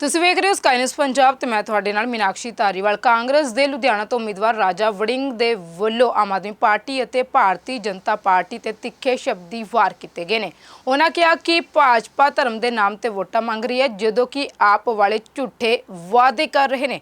ਤੁਸੀਂ ਵੇਖ ਰਹੇ ਹੋ ਸਕਾਈ ਨਿਊਜ਼ ਪੰਜਾਬ ਤੇ ਮੈਂ ਤੁਹਾਡੇ ਨਾਲ ਮੀਨਾਕਸ਼ੀ ਧਾਰੀਵਾਲ। ਕਾਂਗਰਸ ਦੇ ਲੁਧਿਆਣਾ ਤੋਂ ਉਮੀਦਵਾਰ ਰਾਜਾ ਵੜਿੰਗ ਦੇ ਵੱਲੋਂ ਆਮ ਆਦਮੀ ਪਾਰਟੀ ਅਤੇ ਭਾਰਤੀ ਜਨਤਾ ਪਾਰਟੀ ਤੇ ਤਿੱਖੇ ਸ਼ਬਦੀ ਵਾਰ ਕੀਤੇ ਗਏ ਨੇ। ਉਹਨਾਂ ਕਿਹਾ ਕਿ ਭਾਜਪਾ ਧਰਮ ਦੇ ਨਾਮ ਤੇ ਵੋਟਾਂ ਮੰਗ ਰਹੀ ਹੈ, ਜਦੋਂ ਕਿ ਆਪ ਵਾਲੇ ਝੂਠੇ ਵਾਅਦੇ ਕਰ ਰਹੇ ਨੇ।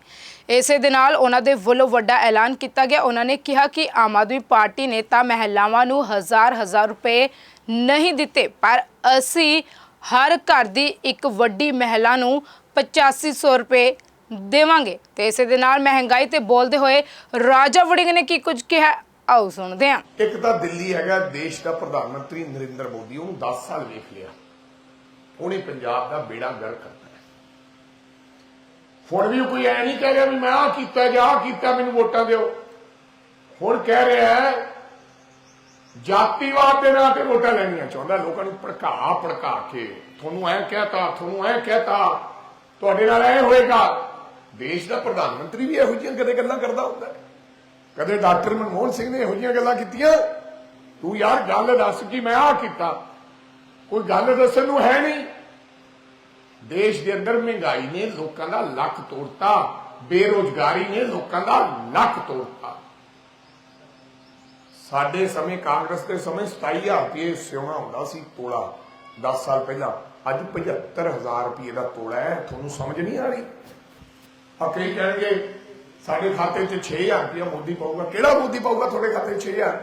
ਇਸੇ ਦੇ ਨਾਲ ਉਹਨਾਂ ਦੇ ਵੱਲੋਂ ਵੱਡਾ ਐਲਾਨ ਕੀਤਾ ਗਿਆ। ਉਹਨਾਂ ਨੇ ਕਿਹਾ ਕਿ ਆਮ ਆਦਮੀ ਪਾਰਟੀ ਨੇ ਤਾਂ ਮਹਿਲਾਵਾਂ ਨੂੰ ਹਜ਼ਾਰ ਹਜ਼ਾਰ ਰੁਪਏ ਨਹੀਂ ਦਿੱਤੇ, ਪਰ ਅਸੀਂ ਹਰ ਘਰ ਦੀ ਇੱਕ ਵੱਡੀ ਮਹਿਲਾ ਨੂੰ 8500 ਰੁਪਏ ਦੇਵਾਂਗੇ। ਤੇ ਇਸੇ ਦੇ ਨਾਲ ਮਹਿੰਗਾਈ ਤੇ ਬੋਲਦੇ ਹੋਏ ਰਾਜਾ ਵੜਿੰਗ ਨੇ ਕੀ ਕੁਝ ਕਿਹਾ? ਆਓ ਸੁਣਦੇ ਹਾਂ। ਇੱਕ ਤਾਂ ਦਿੱਲੀ ਹੈਗਾ, ਦੇਸ਼ ਦਾ ਪ੍ਰਧਾਨ ਮੰਤਰੀ ਨਰਿੰਦਰ ਮੋਦੀ, ਉਹਨੂੰ 10 ਸਾਲ ਵੇਖ ਲਿਆ। ਉਹਨੇ ਪੰਜਾਬ ਦਾ ਬੇੜਾ ਗਰ ਕਰਤਾ ਹੁਣ ਵੀ ਕੋਈ ਐ ਨਹੀਂ ਕਹਿ ਰਿਹਾ ਵੀ ਮੈਂ ਆਹ ਕੀਤਾ ਜਾਂ ਆਹ ਕੀਤਾ, ਮੈਨੂੰ ਵੋਟਾਂ ਦਿਓ। ਹੁਣ ਕਹਿ ਰਿਹਾ ਹੈ, ਜਾਤੀਵਾਦ ਦੇ ਨਾਂ ਤੇ ਵੋਟਾਂ ਲੈਣੀਆਂ ਚਾਹੁੰਦਾ। ਲੋਕਾਂ ਨੂੰ ਭੜਕਾ ਭੜਕਾ ਕੇ, ਤੁਹਾਨੂੰ ਐ ਕਹਤਾ, ਤੁਹਾਨੂੰ ਐ ਕਹਤਾ। ਤੁਹਾਡੇ ਨਾਲ ਐ ਹੋਏਗਾ ਦੇਸ਼ ਦਾ ਪ੍ਰਧਾਨ ਮੰਤਰੀ ਵੀ ਇਹੋ ਜਿਹੀਆਂ ਕਦੇ ਗੱਲਾਂ ਕਰਦਾ ਹੁੰਦਾ ਕਦੇ ਡਾਕਟਰ ਮਨਮੋਹਨ ਸਿੰਘ ਨੇ ਇਹੋ ਜਿਹੀਆਂ ਗੱਲਾਂ ਕੀਤੀਆਂ। ਤੂੰ ਯਾਰ ਗੱਲ ਦੱਸ ਕਿ ਮੈਂ ਆਹ ਕੀਤਾ। ਕੋਈ ਗੱਲ ਦੱਸਣ ਨੂੰ ਹੈ ਨਹੀਂ। ਦੇਸ਼ ਦੇ ਅੰਦਰ ਮਹਿੰਗਾਈ ਨੇ ਲੋਕਾਂ ਦਾ ਲੱਕ ਤੋੜਤਾ। ਬੇਰੋਜ਼ਗਾਰੀ ਨੇ ਲੋਕਾਂ ਦਾ ਲੱਕ ਤੋੜਤਾ। ਸਾਡੇ ਸਮੇਂ ਕਾਂਗਰਸ ਦੇ ਸਮੇਂ 27000 ਰੁਪਏ ਸਿਉਣਾ ਹੁੰਦਾ ਸੀ, ਤੋਲਾ। 10 ਸਾਲ ਪਹਿਲਾਂ ਅੱਜ 75000 ਰੁਪਏ ਦਾ ਤੋਲਾ ਹੈ, ਤੁਹਾਨੂੰ ਸਮਝ ਨਹੀਂ ਆ ਰਹੀ? ਆ ਕਹਿਣਗੇ, ਸਾਡੇ ਖਾਤੇ 'ਚ 6000 ਰੁਪਏ ਮੋਦੀ ਪਾਊਗਾ। ਕਿਹੜਾ ਮੋਦੀ ਪਾਊਗਾ ਤੁਹਾਡੇ ਖਾਤੇ 'ਚ 6000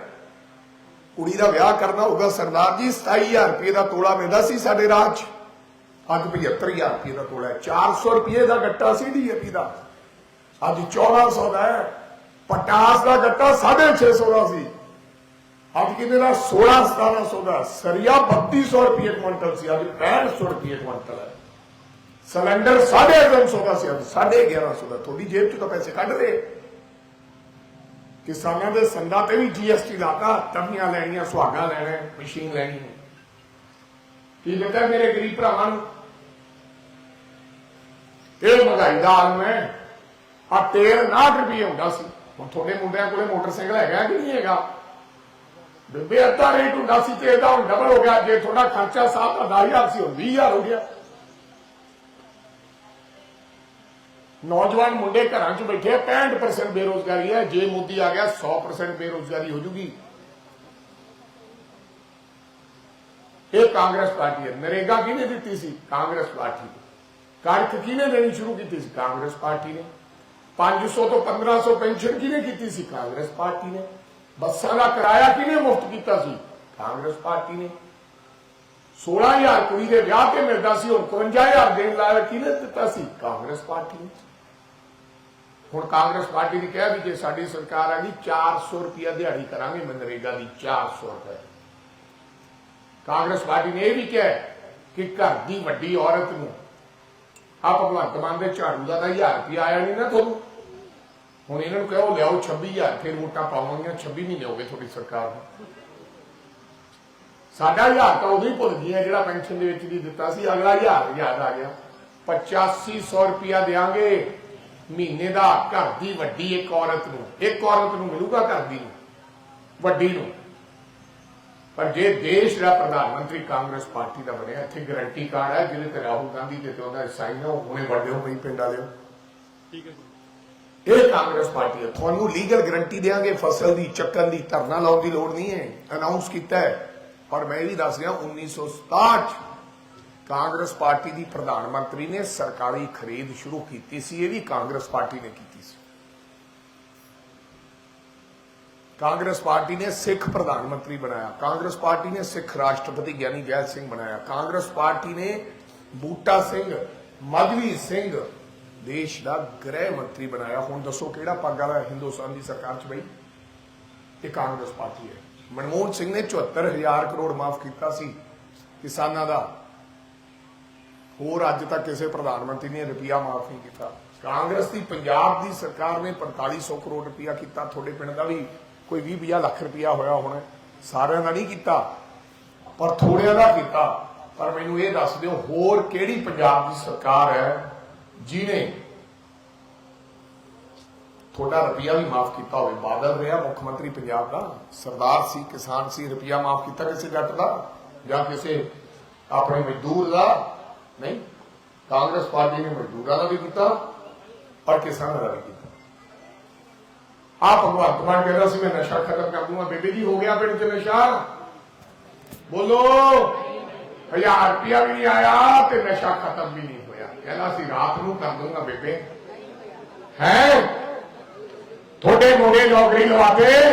ਕੁੜੀ ਦਾ ਵਿਆਹ ਕਰਨਾ ਹੋਊਗਾ, ਸਰਦਾਰ ਜੀ 27000 ਰੁਪਏ ਦਾ ਤੋਲਾ ਮਿਲਦਾ ਸੀ ਸਾਡੇ ਰਾਜ 'ਚ। ਅੱਜ 75000 ਰੁਪਏ ਦਾ ਤੋਲਾ ਹੈ। 400 ਰੁਪਏ ਦਾ ਗੱਟਾ ਸੀ ਡੀਏਪੀ ਦਾ। ਅੱਜ 1400 ਦਾ ਹੈ। ਪਟਾਸ ਦਾ ਗੱਟਾ 650 ਦਾ ਸੀ। ਅੱਜ ਕਿਤੇ ਦਾ 16 1700 ਦਾ ਸਰੀਆ 3200 ਰੁਪਏ ਕੁਇੰਟਲ ਸੀ, ਅੱਜ 6500 ਰੁਪਏ ਕੁਇੰਟਲ ਹੈ। ਸਿਲੰਡਰ 350 ਦਾ ਸੀ, ਅੱਜ 1150 ਦਾ। ਤੁਹਾਡੀ ਜੇਬ ਚੋਂ ਤਾਂ ਪੈਸੇ ਕੱਢ ਰਹੇ ਕਿਸਾਨਾਂ ਦੇ ਸੰਦਾਂ ਤੇ ਵੀ ਜੀਐਸਟੀ ਲਾਤਾ ਤਵੀਆਂ ਲੈਣੀਆਂ, ਸੁਹਾਗਾ ਲੈਣਾ, ਮਸ਼ੀਨ ਲੈਣੀ ਹੈ। ਕੀ ਲੱਗਾ ਮੇਰੇ ਗਰੀਬ ਭਰਾਵਾਂ ਨੂੰ? ਇਹ ਮਹਿੰਗਾਈ ਦਾ ਆਲਮ ਹੈ। ਆ ਤੇਲ 59 ਰੁਪਏ ਹੁੰਦਾ ਸੀ। ਹੁਣ ਤੁਹਾਡੇ ਮੁੰਡਿਆਂ ਕੋਲੇ ਮੋਟਰਸਾਈਕਲ ਹੈਗਾ ਕਿ ਨਹੀਂ ਹੈਗਾ? ਬੇਬੇ, ਅੱਧਾ ਰੇਟ ਹੁੰਦਾ ਸੀ ਤੇ ਇਹਦਾ ਹੁਣ ਡਬਲ ਹੋ ਗਿਆ। ਜੇ ਤੁਹਾਡਾ ਖਰਚਾ ਸਾਹ ਦਾ 10000 ਸੀ, ਹੁਣ 20000 ਹੋ ਗਿਆ। ਨੌਜਵਾਨ ਮੁੰਡੇ ਘਰਾਂ 'ਚ ਬੈਠੇ 65% ਬੇਰੋਜ਼ਗਾਰੀ ਹੈ। ਜੇ ਮੋਦੀ ਆ ਗਿਆ 100% ਬੇਰੋਜ਼ਗਾਰੀ ਹੋ ਜੂਗੀ। ਇਹ ਕਾਂਗਰਸ ਪਾਰਟੀ ਹੈ। ਨਰੇਗਾ ਕਿਹਨੇ ਦਿੱਤੀ ਸੀ? ਕਾਂਗਰਸ ਪਾਰਟੀ ਨੇ। ਕਣਕ ਕਿਹਨੇ ਦੇਣੀ ਸ਼ੁਰੂ ਕੀਤੀ ਸੀ? ਕਾਂਗਰਸ ਪਾਰਟੀ ਨੇ। 500 ਤੋਂ 1500 ਪੈਨਸ਼ਨ ਕਿਹਨੇ ਕੀਤੀ ਸੀ? ਕਾਂਗਰਸ ਪਾਰਟੀ ਨੇ। ਬੱਸਾਂ ਦਾ ਕਿਰਾਇਆ ਕਿਹਨੇ ਮੁਫਤ ਕੀਤਾ ਸੀ? ਕਾਂਗਰਸ ਪਾਰਟੀ ਨੇ। 16000 ਕੁੜੀ ਦੇ ਵਿਆਹ ਤੇ ਮਿਲਦਾ ਸੀ, ਹੁਣ 51000 ਦੇਣ ਲਾਇਆ ਕਿਹਨੇ ਦਿੱਤਾ ਸੀ? ਕਾਂਗਰਸ ਪਾਰਟੀ ਨੇ। ਹੁਣ ਕਾਂਗਰਸ ਪਾਰਟੀ ਨੇ ਕਿਹਾ ਵੀ ਜੇ ਸਾਡੀ ਸਰਕਾਰ ਆ ਗਈ 400 ਰੁਪਿਆ ਦਿਹਾੜੀ ਕਰਾਂਗੇ ਮਨਰੇਗਾ ਦੀ 400 ਰੁਪਏ ਕਾਂਗਰਸ ਪਾਰਟੀ ਨੇ ਇਹ ਵੀ ਕਿਹਾ ਕਿ ਘਰ ਦੀ ਵੱਡੀ ਔਰਤ ਨੂੰ ਆ ਭਗਵੰਤ ਮਾਨ ਦੇ ਝਾੜੂ ਦਾ ਤਾਂ 1000 ਰੁਪਿਆ ਆਇਆ ਨਹੀਂ ਨਾ ਤੁਹਾਨੂੰ। ਹੁਣ ਇਹਨਾਂ ਨੂੰ ਕਹੋ, ਲਿਆਓ 26000 ਫਿਰ ਵੋਟਾਂ ਪਾਵਾਂਗੀਆਂ 26 ਮਹੀਨੇ ਹੋ ਤੁਹਾਡੀ ਸਰਕਾਰ ਨੂੰ। ਸਾਡਾ ਹਜ਼ਾਰ ਤਾਂ ਉਦੋਂ ਭੁੱਲ ਗਏ ਜਿਹੜਾ ਪੈਨਸ਼ਨ ਦੇ ਵਿੱਚ ਵੀ ਦਿੱਤਾ ਸੀ, ਅਗਲਾ ਹਜ਼ਾਰ ਯਾਦ ਆ ਗਿਆ। 8500 ਰੁਪਿਆ ਦੇਾਂਗੇ ਮਹੀਨੇ ਦਾ ਘਰ ਦੀ ਵੱਡੀ ਇੱਕ ਔਰਤ ਨੂੰ, ਇੱਕ ਔਰਤ ਨੂੰ ਮਿਲੂਗਾ ਘਰ ਦੀ ਨੂੰ, ਵੱਡੀ ਨੂੰ। ਪਰ ਜੇ ਦੇਸ਼ ਦਾ ਪ੍ਰਧਾਨ ਮੰਤਰੀ ਕਾਂਗਰਸ ਪਾਰਟੀ ਦਾ ਬਣਿਆ, ਇੱਥੇ ਗਰੰਟੀ ਕਾਰਡ ਹੈ, ਜਿਹਦੇ ਤੇ ਰਾਹੁਲ ਗਾਂਧੀ ਦੇ ਤੇ ਉਹਦਾ ਸਾਈਨ ਹੈ, ਉਹ ਹੁਣੇ ਵੱਡੇ ਹੋ ਪਈ ਪਿੰਡ ਵਾਲਿਓ। ਠੀਕ ਹੈ ਇਹ ਕਾਂਗਰਸ ਪਾਰਟੀ ਹੈ। ਤੁਹਾਨੂੰ ਲੀਗਲ ਗਰੰਟੀ ਦੇਾਂਗੇ ਫਸਲ ਦੀ, ਚੱਕਣ ਦੀ, ਧਰਨਾ ਲਾਉਣ ਦੀ ਲੋੜ ਨਹੀਂ ਹੈ। ਅਨਾਉਂਸ ਕੀਤਾ ਹੈ। ਪਰ ਮੈਂ ਵੀ ਦੱਸ ਰਿਹਾ 1967 ਕਾਂਗਰਸ ਪਾਰਟੀ ਦੀ ਪ੍ਰਧਾਨ ਮੰਤਰੀ ਨੇ ਸਰਕਾਰੀ ਖਰੀਦ ਸ਼ੁਰੂ ਕੀਤੀ ਸੀ। ਇਹ ਵੀ ਕਾਂਗਰਸ ਪਾਰਟੀ ਨੇ ਕੀਤੀ ਸੀ। ਕਾਂਗਰਸ ਪਾਰਟੀ ਨੇ ਸਿੱਖ ਪ੍ਰਧਾਨ ਮੰਤਰੀ ਬਣਾਇਆ। ਕਾਂਗਰਸ ਪਾਰਟੀ ਨੇ ਸਿੱਖ ਰਾਸ਼ਟਰਪਤੀ ਗਿਆਨੀ ਜੈਲ ਸਿੰਘ ਬਣਾਇਆ। ਕਾਂਗਰਸ ਪਾਰਟੀ ਨੇ ਬੂਟਾ ਸਿੰਘ ਮਧਵੀ ਸਿੰਘ ਦੇਸ਼ ਦਾ ਗ੍ਰਹਿ ਮੰਤਰੀ ਬਣਾਇਆ। ਹੁਣ ਦੱਸੋ ਕਿਹੜਾ ਪੱਗ ਵਾਲਾ ਹਿੰਦੁਸਤਾਨ ਦੀ ਸਰਕਾਰ 'ਚ ਬਈ? ਇਹ ਕਾਂਗਰਸ ਪਾਰਟੀ ਹੈ। ਮਨਮੋਹਨ ਸਿੰਘ ਨੇ 74000 ਕਰੋੜ ਮਾਫ ਕੀਤਾ ਸੀ ਕਿਸਾਨਾਂ ਦਾ। ਹੋਰ ਅੱਜ ਤੱਕ ਕਿਸੇ ਪ੍ਰਧਾਨ ਮੰਤਰੀ ਨੇ ਰੁਪਿਆ ਮਾਫ ਨਹੀਂ ਕੀਤਾ। ਕਾਂਗਰਸ ਦੀ ਪੰਜਾਬ ਦੀ ਸਰਕਾਰ ਨੇ 4500 ਕਰੋੜ ਰੁਪਿਆ ਕੀਤਾ। ਤੁਹਾਡੇ ਪਿੰਡ ਦਾ ਵੀ ਕੋਈ 20 ਲੱਖ ਰੁਪਿਆ ਹੋਇਆ ਹੋਣਾ। ਸਾਰਿਆਂ ਦਾ ਨਹੀਂ ਕੀਤਾ, ਪਰ ਥੋੜਿਆਂ ਦਾ ਕੀਤਾ। ਪਰ ਮੈਨੂੰ ਇਹ ਦੱਸ ਦਿਓ, ਹੋਰ ਕਿਹੜੀ ਪੰਜਾਬ ਦੀ ਸਰਕਾਰ ਹੈ ਜਿਨੇ ਤੁਹਾਡਾ ਰੁਪਿਆ ਵੀ ਮਾਫ ਕੀਤਾ ਹੋਵੇ, ਬਾਦਲ ਰਿਹਾ ਮੁੱਖ ਮੰਤਰੀ ਪੰਜਾਬ ਦਾ, ਸਰਦਾਰ ਸੀ, ਕਿਸਾਨ ਸੀ ਰੁਪਿਆ ਮਾਫ ਕੀਤਾ ਕਿਸੇ ਜੱਟ ਦਾ, ਜਾਂ ਕਿਸੇ ਆਪਣੇ ਮਜ਼ਦੂਰ ਦਾ, ਨਹੀਂ, ਕਾਂਗਰਸ ਪਾਰਟੀ ਨੇ ਮਜ਼ਦੂਰਾਂ ਦਾ ਵੀ ਕੀਤਾ, ਪਰ ਕਿਸਾਨਾਂ ਦਾ ਵੀ ਕੀਤਾ। ਆ ਭਗਵੰਤ ਮਾਨ ਕਹਿੰਦਾ ਸੀ, ਮੈਂ ਨਸ਼ਾ ਖਤਮ ਕਰ ਦੂੰਗਾ। ਬੇਬੇ ਜੀ, ਹੋ ਗਿਆ ਪਿੰਡ ਚ ਨਸ਼ਾ। ਬੋਲੋ। ਹਜ਼ਾਰ ਰੁਪਿਆ ਵੀ ਨਹੀਂ ਆਇਆ ਤੇ ਨਸ਼ਾ ਖਤਮ ਵੀ ਨਹੀਂ ਹੋਇਆ। ਕਹਿੰਦਾ ਸੀ ਰਾਤ ਨੂੰ ਕਰ ਦੂੰਗਾ ਬੇਬੇ। ਹੈ? ਤੁਹਾਡੇ ਮੁੰਡੇ ਨੌਕਰੀ ਲਵਾਤੇ